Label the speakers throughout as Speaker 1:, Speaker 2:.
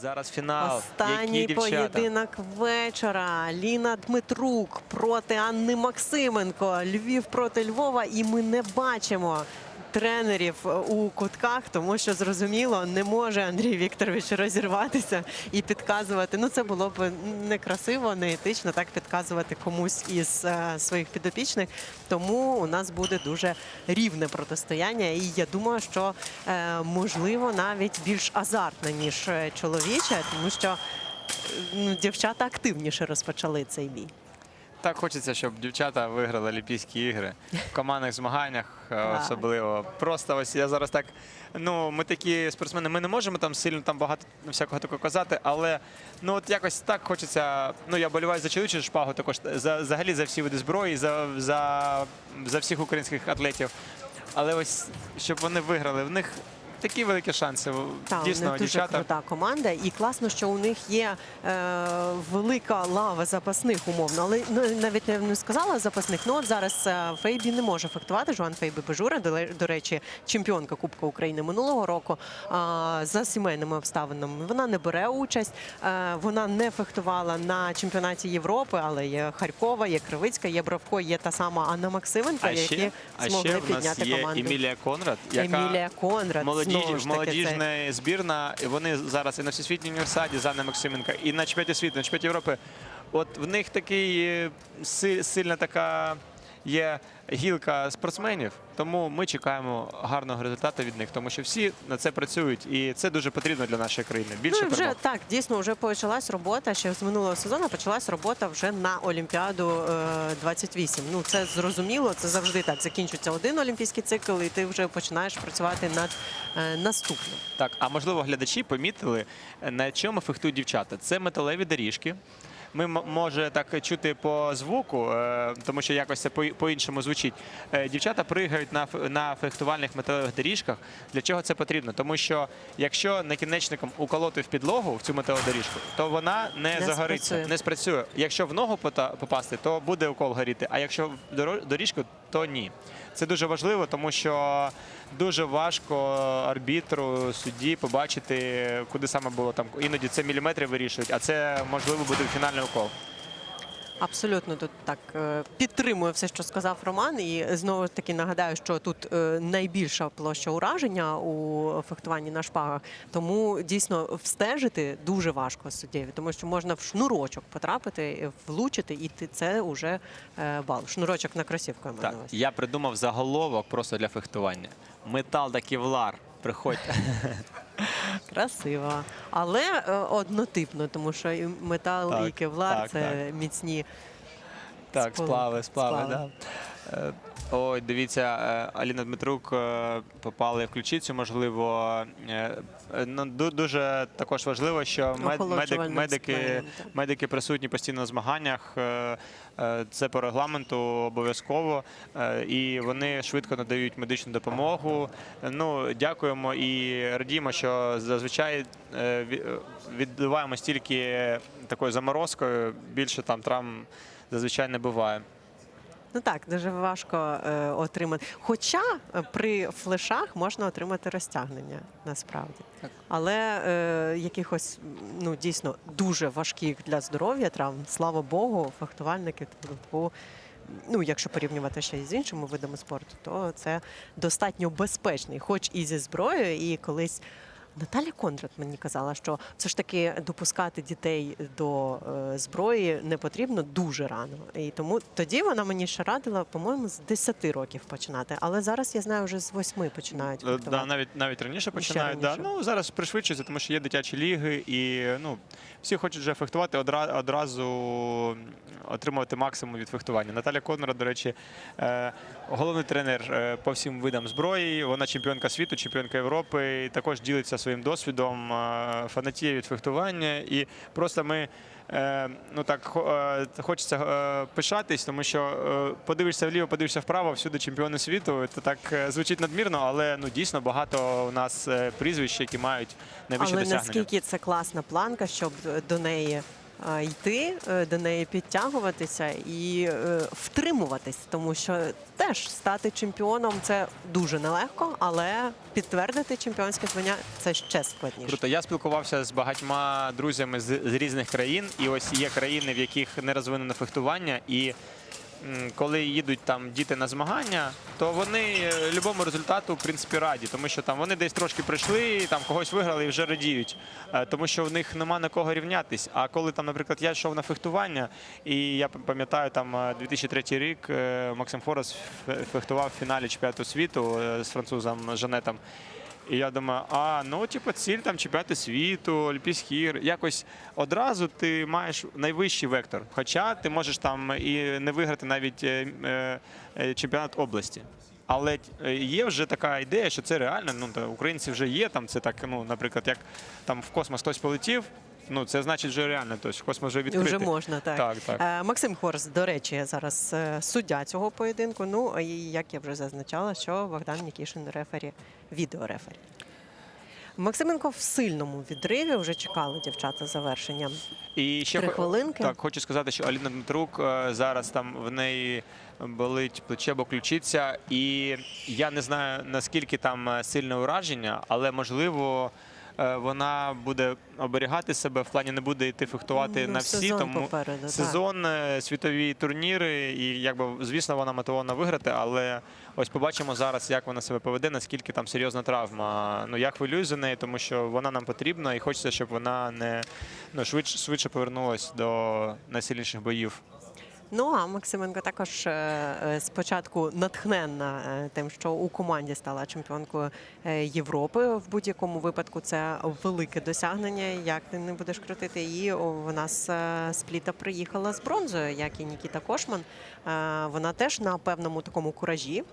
Speaker 1: Зараз фінал.
Speaker 2: Останній
Speaker 1: Які
Speaker 2: поєдинок вечора. Ліна Дмитрук проти Анни Максименко. Львів проти Львова. І ми не бачимо тренерів у кутках, тому що зрозуміло, не може Андрій Вікторович розірватися і підказувати. Ну це було б некрасиво, не етично так підказувати комусь із е, своїх підопічних. Тому у нас буде дуже рівне протистояння. І я думаю, що е, можливо навіть більш азартне, ніж е, чоловіче, тому що е, ну, дівчата активніше розпочали цей бій.
Speaker 1: Так хочеться, щоб дівчата виграли Олімпійські ігри в командних змаганнях, е, особливо. Просто ось я зараз так. Ну, ми такі спортсмени, ми не можемо там сильно там багато всякого такого казати, але ну от якось так хочеться. Ну я боліваю за чоловічу шпагу, також за взагалі за всі види зброї, за, за, за всіх українських атлетів. Але ось щоб вони виграли, в них такі великі шанси.
Speaker 2: Так, у
Speaker 1: Дійсно,
Speaker 2: дуже
Speaker 1: дівчата.
Speaker 2: крута команда, і класно, що у них є е, велика лава запасних умовно. Але ну, навіть не, сказала запасних. Ну от зараз е, Фейбі не може фехтувати. Жуан Фейбі Бежура, до, до речі, чемпіонка Кубка України минулого року. А, за сімейними обставинами вона не бере участь. Е, вона не фехтувала на чемпіонаті Європи, але є Харкова, є Кривицька, є Бравко, є та сама Анна Максименко,
Speaker 1: А
Speaker 2: які
Speaker 1: ще, а
Speaker 2: змогли
Speaker 1: ще в нас
Speaker 2: підняти
Speaker 1: є
Speaker 2: команду.
Speaker 1: Емілія Конрад, яка
Speaker 2: Емілія Конрад.
Speaker 1: молоді,
Speaker 2: знову ж таки,
Speaker 1: молодіжна збірна. І вони зараз і на всесвітній універсаді Занна Максименка, і на чемпіонаті світу, на чемпіонаті Європи. От в них такий е, си- сильна така є гілка спортсменів. Тому ми чекаємо гарного результату від них, тому що всі на це працюють, і це дуже потрібно для нашої країни. Більше
Speaker 2: Ну, вже
Speaker 1: перемог.
Speaker 2: так, дійсно, вже почалась робота. Ще з минулого сезону почалась робота вже на Олімпіаду е, 28. Ну це зрозуміло, це завжди так. Закінчується один олімпійський цикл, і ти вже починаєш працювати над е, наступним.
Speaker 1: Так, а можливо, глядачі помітили, на чому фехтують дівчата. Це металеві доріжки. Ми може так чути по звуку, е, тому що якось це по- по-іншому звучить. Е, Дівчата пригають на, на фехтувальних металевих доріжках. Для чого це потрібно? Тому що якщо накінечником уколоти в підлогу в цю металеву доріжку, то вона не,
Speaker 2: Не
Speaker 1: загориться,
Speaker 2: спрацює.
Speaker 1: не спрацює. Якщо в ногу попасти, то буде укол горіти. А якщо в доріжку, то ні. Це дуже важливо, тому що дуже важко арбітру, судді побачити, куди саме було там. Іноді це міліметри вирішують, а це можливо буде фінальний укол.
Speaker 2: Абсолютно тут так е, підтримую все, що сказав Роман. І знову ж таки нагадаю, що тут е, найбільша площа ураження у фехтуванні на шпагах. Тому дійсно встежити дуже важко суддєві, тому що можна в шнурочок потрапити, влучити, і це вже е, бал. Шнурочок на кросівку я
Speaker 1: Так, я придумав заголовок просто для фехтування. Метал та кевлар. Приходьте.
Speaker 2: Красиво, але е, однотипно, тому що і метал
Speaker 1: Так,
Speaker 2: і кевлар
Speaker 1: так,
Speaker 2: це міцні.
Speaker 1: Так,
Speaker 2: сплави,
Speaker 1: сплави, Сплави. да. Е, Ой, дивіться, е, Аліна Дмитрук е, попали в ключицю, можливо. Ну, дуже також важливо, що мед- медик, медики, медики присутні постійно на змаганнях. Це по регламенту обов'язково. І вони швидко надають медичну допомогу. Ну, дякуємо і радіємо, що зазвичай ві- відбуваємо стільки такою заморозкою. Більше там травм зазвичай не буває.
Speaker 2: Ну так, дуже важко е, отримати. Хоча е, при флешах можна отримати розтягнення насправді.
Speaker 1: Так.
Speaker 2: Але е, якихось ну дійсно дуже важких для здоров'я травм, слава Богу, фехтувальники типу, Ну, якщо порівнювати ще з іншими видами спорту, то це достатньо безпечний, хоч і зі зброєю, і колись. Наталя Кондрат мені казала, що все ж таки допускати дітей до е, зброї не потрібно дуже рано. І тому тоді вона мені ще радила, по-моєму, з 10 років починати. Але зараз я знаю, вже з 8 починають.
Speaker 1: Е. Да, навіть навіть раніше починають. Да. Ну зараз пришвидшується, тому що є дитячі ліги, і ну всі хочуть вже фехтувати одра- одразу отримувати максимум від фехтування. Наталя Конрад, до речі, е, головний тренер е, по всім видам зброї. Вона чемпіонка світу, чемпіонка Європи. І також ділиться своїм досвідом, е, фанатіє від фехтування. І просто ми. Ну так хо- хочеться пишатись, тому що подивишся вліво, подивишся вправо, всюди чемпіони світу. Це так звучить надмірно, але ну дійсно багато у нас прізвищ, які мають найвищі
Speaker 2: Але
Speaker 1: досягнення.
Speaker 2: наскільки це класна планка, щоб до неї йти е, до неї, підтягуватися і е, втримуватись, тому що теж стати чемпіоном це дуже нелегко, але підтвердити чемпіонське звання це ще складніше.
Speaker 1: Круто. Я спілкувався з багатьма друзями з, з різних країн, і ось є країни, в яких не розвинено фехтування, і коли їдуть там діти на змагання, то вони е, любому результату в принципі раді, тому що там вони десь трошки прийшли, там когось виграли і вже радіють, Е, тому що в них нема на кого рівнятись. А коли там, наприклад, я йшов на фехтування, і я пам'ятаю, там е, 2003 рік е, Максим Форес фехтував в фіналі чемпіонату світу з французом Жанетом. І я думаю, а ну типу, ціль там чемпіонати світу, Олімпійські ігри. Якось одразу ти маєш найвищий вектор. Хоча ти можеш там і не виграти навіть е, е, е, чемпіонат області. Але є вже така ідея, що це реально. Ну українці вже є там. Це так, ну, наприклад, як там в космос хтось полетів. Ну це значить вже реально. Тобто космос вже відкритий.
Speaker 2: Вже можна, так.
Speaker 1: Так, так.
Speaker 2: Е, Максим Хорс, до речі, зараз е, суддя цього поєдинку. Ну, і як я вже зазначала, що Богдан Нікішин рефері, відеорефері. Максименко в сильному відриві вже чекали дівчата завершення.
Speaker 1: І ще
Speaker 2: Три хвилинки.
Speaker 1: Так, хочу сказати, що Аліна Дмитрук е, зараз там в неї болить плече або ключиця, і я не знаю наскільки там сильне ураження, але можливо. Е, Вона буде оберігати себе в плані не буде йти фехтувати
Speaker 2: Ну,
Speaker 1: на всі,
Speaker 2: сезон
Speaker 1: тому
Speaker 2: попереду,
Speaker 1: сезон, е, світові турніри, і якби звісно вона мотивована виграти. Але ось побачимо зараз, як вона себе поведе, наскільки там серйозна травма. Ну я хвилююсь за неї, тому що вона нам потрібна, і хочеться, щоб вона не ну, швидше швидше повернулась до найсильніших боїв.
Speaker 2: Ну а Максименко також е, е, спочатку натхненна е, тим, що у команді стала чемпіонкою Європи. В будь-якому випадку це велике досягнення. Як ти не будеш крутити її? Вона з спліта приїхала з бронзою, як і Нікіта Кошман. Вона теж на певному такому куражі.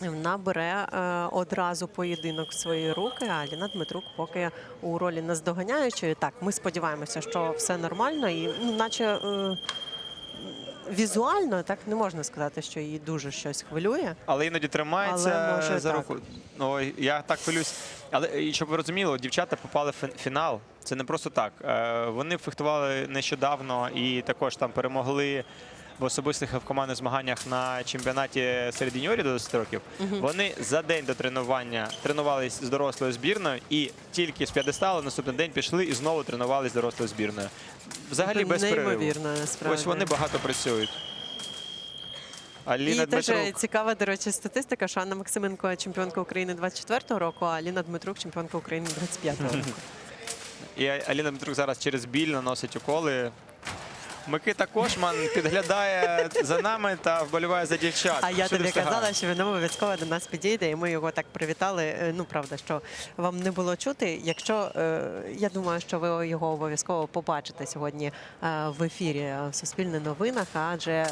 Speaker 2: Вона бере одразу поєдинок в свої руки. А Ліна Дмитрук поки у ролі наздоганяючої. Так, ми сподіваємося, що все нормально, і ну, наче візуально так не можна сказати, що її дуже щось хвилює.
Speaker 1: Але іноді тримається
Speaker 2: Але може
Speaker 1: за
Speaker 2: так.
Speaker 1: руку. Ну, я так хвилююсь. Але і щоб ви розуміли, дівчата попали в фі- фінал. Це не просто так. Е, Вони фехтували нещодавно і також там перемогли в особистих і в командних змаганнях на чемпіонаті серед юніорів до 10 років. Вони за день до тренування тренувалися з дорослою збірною і тільки з п'єдесталу наступний день пішли і знову тренувалися з дорослою збірною. Взагалі
Speaker 2: Це
Speaker 1: без перериву.
Speaker 2: насправді.
Speaker 1: Ось вони багато працюють. Аліна
Speaker 2: І теж цікава, до речі, статистика, що Анна Максименко чемпіонка України 24-го року, а Ліна Дмитрук чемпіонка України 25-го року.
Speaker 1: І Аліна Дмитрук зараз через біль наносить уколи. Микита Кошман підглядає за нами та вболіває за дівчат.
Speaker 2: А я
Speaker 1: Всюди
Speaker 2: тобі
Speaker 1: встигає.
Speaker 2: казала, що він обов'язково до нас підійде, і ми його так привітали. Е, Ну правда, що вам не було чути. Якщо е, я думаю, що ви його обов'язково побачите сьогодні е, в ефірі в Суспільне новинах, адже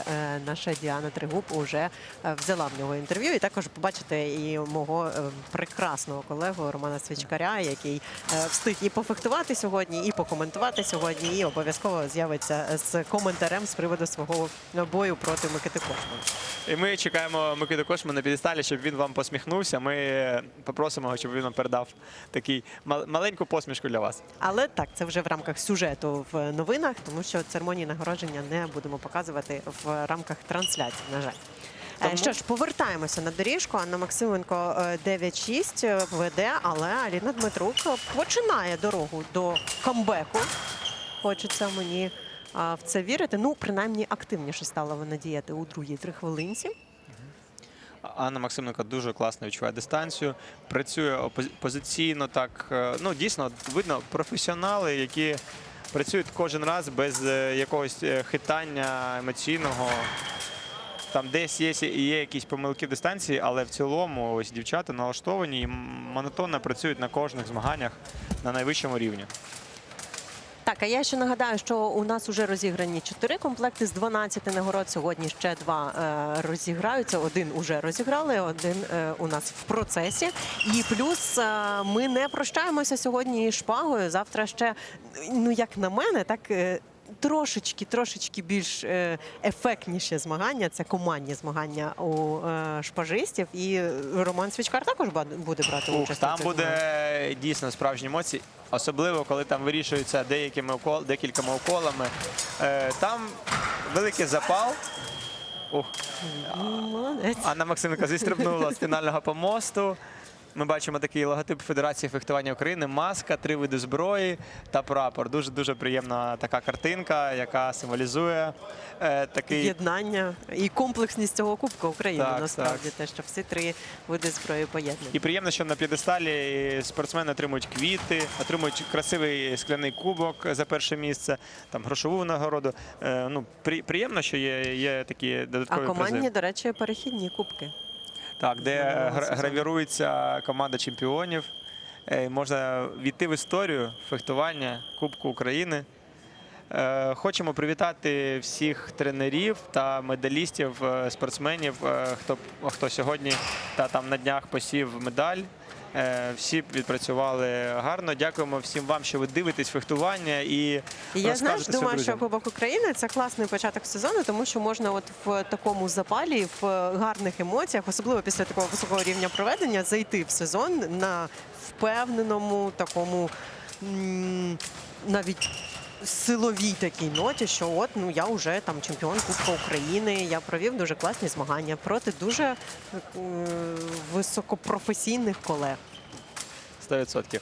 Speaker 2: наша Діана Тригуб уже взяла в нього інтерв'ю, і також побачите і мого прекрасного колегу Романа Свічкаря, який встиг і пофехтувати сьогодні, і покоментувати сьогодні, і обов'язково з'явиться з коментарем з приводу свого бою проти Микити Кошмана.
Speaker 1: І ми чекаємо Микиту Кошмана на підесталі, щоб він вам посміхнувся. Ми попросимо його, щоб він вам передав такий маленьку посмішку для вас.
Speaker 2: Але так, це вже в рамках сюжету в новинах, тому що церемонії нагородження не будемо показувати в рамках трансляції. На жаль. Е,
Speaker 1: Тому-
Speaker 2: Що ж, повертаємося на доріжку. Анна Максименко е, 9-6 веде, але Аліна Дмитрук починає дорогу до камбеку. Хочеться мені в це вірити. Ну, принаймні, активніше стала вона діяти у другій три хвилинці.
Speaker 1: Анна Максименко дуже класно відчуває дистанцію, працює позиційно так. е, Ну дійсно видно професіонали, які працюють кожен раз без е, якогось е, хитання емоційного. Там десь є, є якісь помилки дистанції, але в цілому ось дівчата налаштовані і монотонно працюють на кожних змаганнях на найвищому рівні.
Speaker 2: Так, а я ще нагадаю, що у нас вже розіграні чотири комплекти з 12 нагород. Сьогодні ще два е, розіграються. Один уже розіграли, один е, у нас в процесі. І плюс е, ми не прощаємося сьогодні шпагою. Завтра ще, ну як на мене, так. е, Трошечки, трошечки більш е, ефектніші змагання. Це командні змагання у е, шпажистів. І Роман Свічкар також буде брати участь.
Speaker 1: там буде дійсно справжні емоції. особливо коли там вирішуються деякими укол, декількома уколами. Е, Там великий запал. Ух,
Speaker 2: Молодець.
Speaker 1: Анна Максименко зістрибнула з фінального помосту. Ми бачимо такий логотип Федерації фехтування України, маска, три види зброї та прапор. Дуже дуже приємна така картинка, яка символізує е, такий
Speaker 2: Єднання і комплексність цього Кубка України
Speaker 1: Так,
Speaker 2: насправді те, що всі три види зброї поєднані.
Speaker 1: І приємно, що на п'єдесталі спортсмени отримують квіти, отримують красивий скляний кубок за перше місце, там грошову нагороду. Е, ну, при, приємно, що є, є такі
Speaker 2: А
Speaker 1: додаткові
Speaker 2: командні,
Speaker 1: призи.
Speaker 2: до речі, перехідні кубки.
Speaker 1: Так, де гравірується команда чемпіонів. Е, Можна війти в історію фехтування Кубку України. Е, Хочемо привітати всіх тренерів та медалістів, е, спортсменів, хто, хто сьогодні та там на днях посів медаль. Е, Всі відпрацювали гарно. Дякуємо всім вам, що ви дивитесь фехтування і
Speaker 2: я знаєш, думаю, що
Speaker 1: друзям.
Speaker 2: Кубок України це класний початок сезону, тому що можна от в такому запалі, в гарних емоціях, особливо після такого високого рівня проведення, зайти в сезон на впевненому такому навіть. Силовій такій ноті, що от ну я вже там чемпіон Кубка України. Я провів дуже класні змагання проти дуже е, високопрофесійних колег.
Speaker 1: 100%.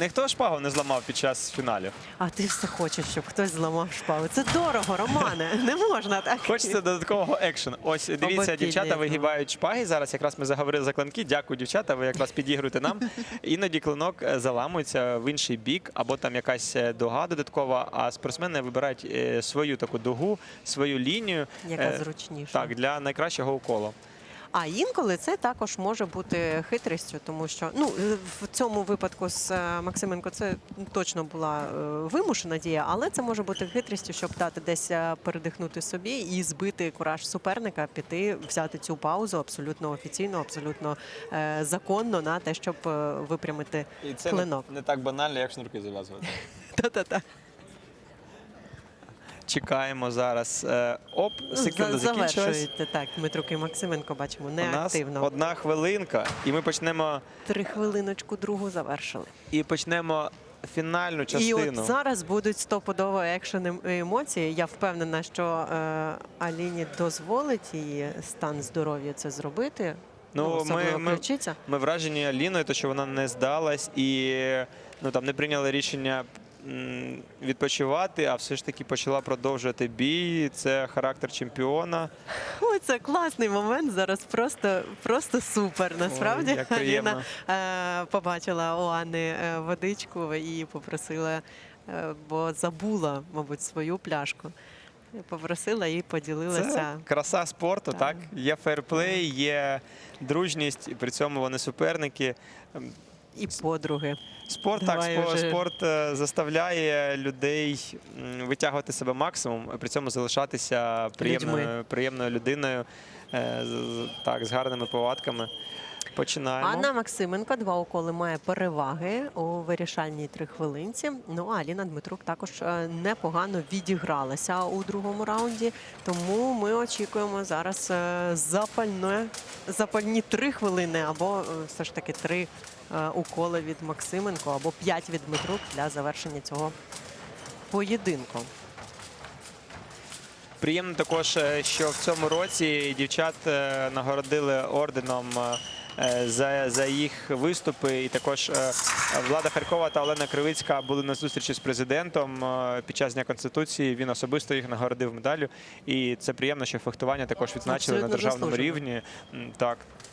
Speaker 1: Ніхто шпагу не зламав під час фіналів.
Speaker 2: А ти все хочеш, щоб хтось зламав шпагу. Це дорого, Романе. Не можна так.
Speaker 1: Хочеться додаткового екшену. Ось дивіться,
Speaker 2: Обопільний,
Speaker 1: дівчата
Speaker 2: ну.
Speaker 1: вигибають шпаги. Зараз якраз ми заговорили за клинки. Дякую, дівчата. Ви якраз підігруєте нам. Іноді клинок е, заламується в інший бік, або там якась е, дуга додаткова. А спортсмени вибирають е, свою таку дугу, свою лінію.
Speaker 2: Яка
Speaker 1: е,
Speaker 2: зручніша.
Speaker 1: Так, для найкращого уколу.
Speaker 2: А інколи це також може бути хитрістю, тому що ну е, в цьому випадку з е, Максименко це точно була е, вимушена дія, але це може бути хитрістю, щоб дати десь передихнути собі і збити кураж суперника, піти, взяти цю паузу абсолютно офіційно, абсолютно законно на те, щоб випрямити
Speaker 1: І це
Speaker 2: клинок.
Speaker 1: не так банально, як шнурки зав'язувати.
Speaker 2: Та-та-та.
Speaker 1: Чекаємо зараз. Е, Оп,
Speaker 2: Ну,
Speaker 1: секунда закінчилась.
Speaker 2: Так. Дмитрук і Максименко бачимо
Speaker 1: У нас одна хвилинка, і ми почнемо
Speaker 2: Три хвилиночку другу завершили.
Speaker 1: і почнемо фінальну
Speaker 2: І от зараз будуть стопудово екшен ем- емоції. Я впевнена, що е, Аліні дозволить її стан здоров'я це зробити.
Speaker 1: Ну, ми-
Speaker 2: особливо
Speaker 1: ми- Ми вражені Аліною, то що вона не здалась і ну там не прийняли рішення відпочивати, а все ж таки почала продовжувати бій. Це характер чемпіона.
Speaker 2: Ой, це класний момент. Зараз просто, просто супер. Насправді
Speaker 1: Ой, як приємно.
Speaker 2: Аліна е, побачила у Анни е, водичку і попросила, е, бо забула, мабуть, свою пляшку. Попросила і поділилася.
Speaker 1: Це краса спорту,
Speaker 2: Так.
Speaker 1: так? Є фейрплей, є дружність, і при цьому вони суперники.
Speaker 2: І подруги.
Speaker 1: Спорт
Speaker 2: Давай
Speaker 1: так,
Speaker 2: вже.
Speaker 1: спорт е, заставляє людей витягувати себе максимум, а при цьому залишатися приємною,
Speaker 2: Людьми.
Speaker 1: приємною людиною, е, так, з гарними повадками. Починаємо.
Speaker 2: Анна Максименко два уколи має переваги у вирішальній три хвилинці. Ну а Аліна Дмитрук також е, непогано відігралася у другому раунді. Тому ми очікуємо зараз запальне, запальні три хвилини, або все ж таки три уколи від Максименко, або п'ять від Дмитрук для завершення цього поєдинку.
Speaker 1: Приємно також, е, що в цьому році дівчат е, нагородили орденом е, за, за їх виступи. І також е, Влада Харкова та Олена Кривицька були на зустрічі з президентом е, під час Дня Конституції. Він особисто їх нагородив медаллю. І це приємно, що фехтування також відзначили на державному
Speaker 2: заслужено.
Speaker 1: рівні. Так,
Speaker 2: Е,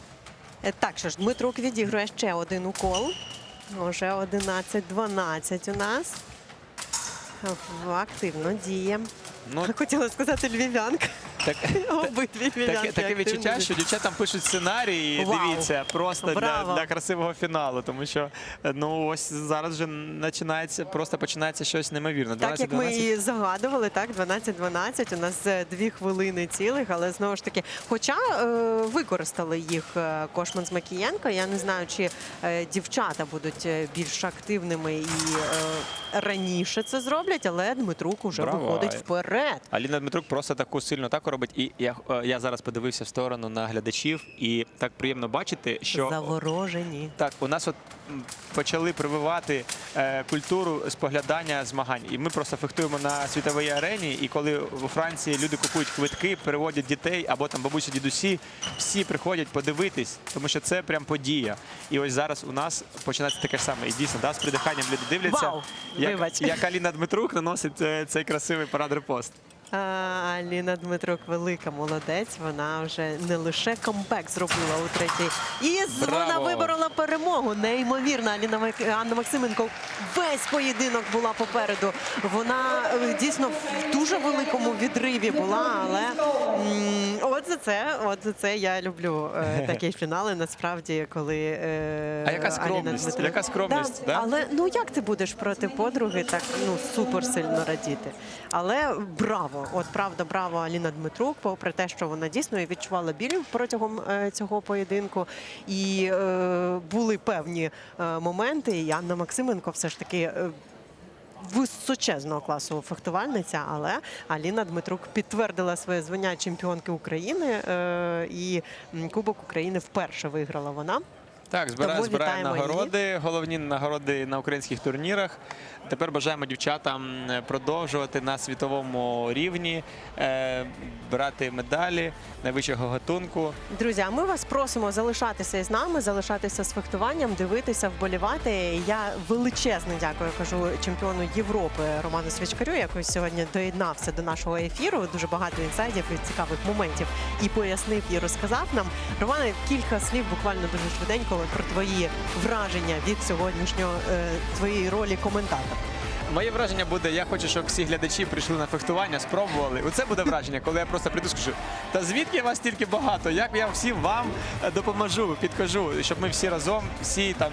Speaker 2: Так, що ж, Дмитрук відігрує ще один укол. Уже 11-12 у нас. Активно діє.
Speaker 1: Ну
Speaker 2: Хотіла сказати львів'янка.
Speaker 1: так.
Speaker 2: Обидві львів'янки.
Speaker 1: Таке, таке відчуття, що дівчатам пишуть сценарії,
Speaker 2: Вау.
Speaker 1: дивіться, просто для,
Speaker 2: Браво.
Speaker 1: для красивого фіналу. Тому що е, ну ось зараз вже починається, просто починається щось неймовірне.
Speaker 2: Так як ми
Speaker 1: 12-12.
Speaker 2: і загадували, так, 12-12, у нас е, дві хвилини цілих, але знову ж таки, хоча е, використали їх е, Кошман з Макієнко, я не знаю, чи е, дівчата будуть е, більш активними і е, раніше це зроблять, але Дмитрук уже
Speaker 1: Браво.
Speaker 2: виходить вперед. Вперед.
Speaker 1: Аліна Дмитрук просто таку сильну атаку робить. І я, е, я зараз подивився в сторону на глядачів, і так приємно бачити, що
Speaker 2: Заворожені.
Speaker 1: так у нас от почали прививати е, культуру споглядання змагань. І ми просто фехтуємо на світовій арені. І коли у Франції люди купують квитки, переводять дітей або там бабусі, дідусі, всі приходять подивитись, тому що це прям подія. І ось зараз у нас починається таке ж саме. І дійсно, да, з придиханням люди дивляться,
Speaker 2: Вау!
Speaker 1: як, як Аліна Дмитрук наносить е, цей красивий парад репост.
Speaker 2: А, Аліна Дмитрук велика молодець. Вона вже не лише камбек зробила у третій. І
Speaker 1: Браво!
Speaker 2: вона виборола перемогу. Неймовірно. Аліна Анна Максименко весь поєдинок була попереду. Вона е, дійсно в дуже великому відриві була, але от за це, от за це я люблю е, такі фінали. Насправді, коли е,
Speaker 1: А яка
Speaker 2: Аліна
Speaker 1: скромність?
Speaker 2: Дмитрук-
Speaker 1: Яка скромність, да?
Speaker 2: Але ну як ти будеш проти подруги так ну супер сильно радіти? Але браво, от правда, браво Аліна Дмитрук, попри те, що вона дійсно і відчувала біль протягом е, цього поєдинку, і е, були певні е, моменти. І Анна Максименко все ж таки. Е, Височезного класу фехтувальниця, але Аліна Дмитрук підтвердила своє звання чемпіонки України е, і Кубок України вперше виграла вона.
Speaker 1: Так, збирає, збирає
Speaker 2: нагороди, її.
Speaker 1: головні нагороди на українських турнірах. Тепер бажаємо дівчатам е, продовжувати на світовому рівні, е, брати медалі найвищого гатунку.
Speaker 2: Друзі, ми вас просимо залишатися із нами, залишатися з фехтуванням, дивитися, вболівати. Я величезно дякую кажу чемпіону Європи Роману Свічкарю, який сьогодні доєднався до нашого ефіру. Дуже багато інсайдів і цікавих моментів і пояснив і розказав нам. Романе, кілька слів буквально дуже швиденько про твої враження від сьогоднішнього е, твоєї ролі коментатора.
Speaker 1: Моє враження буде, я хочу, щоб всі глядачі прийшли на фехтування, спробували. Оце буде враження, коли я просто прийду скажу, та звідки вас стільки багато? Як я всім вам е, допоможу, підкажу, щоб ми всі разом, всі там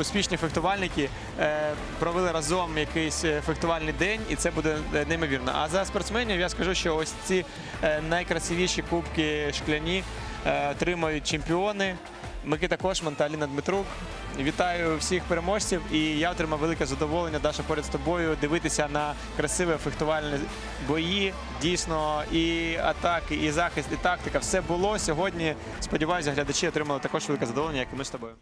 Speaker 1: успішні фехтувальники е, провели разом якийсь е, фехтувальний день, і це буде неймовірно. А за спортсменів я скажу, що ось ці найкрасивіші кубки шкляні отримають чемпіони. Микита Кошман та Аліна Дмитрук. Вітаю всіх переможців, і я отримав велике задоволення, Даша, поряд з тобою дивитися на красиві фехтувальні бої. Дійсно, і атаки, і захист, і тактика. Все було сьогодні. Сподіваюся, глядачі отримали також велике задоволення, як і ми з тобою.